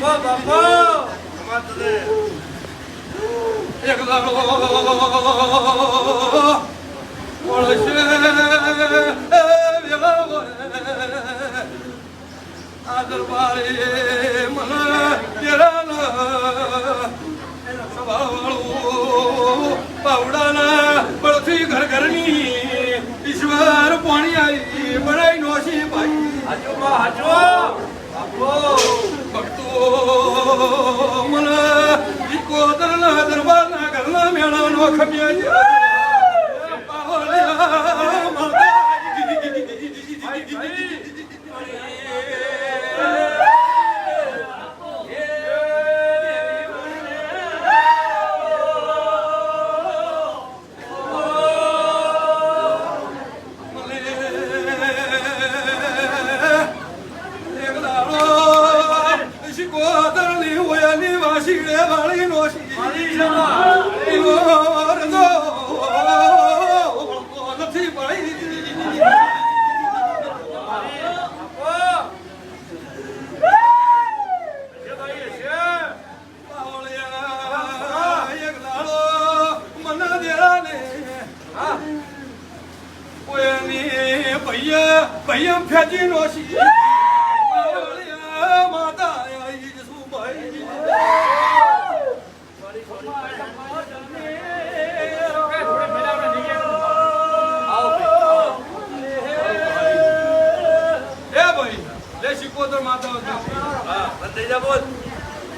બાપા બાપા તને એક દાડો વળશે વેળા વળે. આ દરબારે મને પાવડાના બળથી ઘર ઘરની ઈશ્વર પાણી આવી બનાઈ નોશી ભાઈ હાજો હાજો બાપો મને ઇકોતરના દરબારના ઘરના મેળાનો ખમ્યા વાસીડે વાળી શમા નથી પડી. ભૈયા ભૈયા ફેજી નોશી પાવળિયા લે શિકોતર માતા હા બંધ જા બોલ.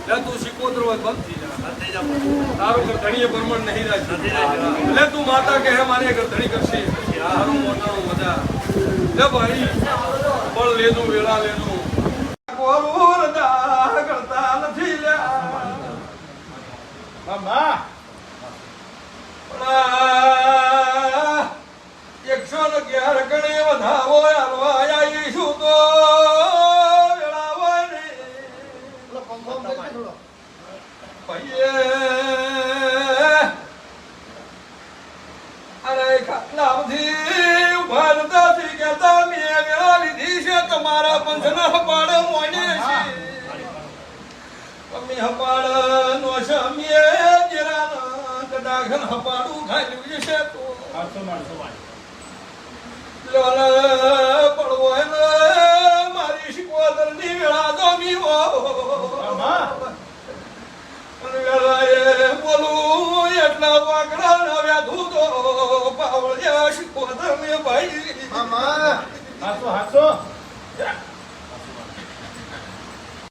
લે તું શિકોતર હોય બંધ થઈ જા. બંધ જા. બોલ તારું ઘર ધણીએ નહીં રાખ નથી રાખ્યો. એટલે તું માતા કહે મારે ઘર કરશે. તારું મોટાનું મજા લે ભાઈ બળ લેનું વેળા લેનું. કોરું રજા કરતા નથી લ્યા. મામા એકસો ને અગિયાર ગણે વધાવો અરે ઊભા થઈ મેં વેળા લીધી છે તમારા પંથના મોને છે તમે હપાડ નો સમીએ જરા કદાખન હપાડું ખાલ્યું છે તો લોલ પડવો મારી વેળા તો વેળાએ બોલું એટલા વાકડા નવ્યા ધૂતો પાવળ્યા શિકોતરને ભાઈ. હાચો હાચો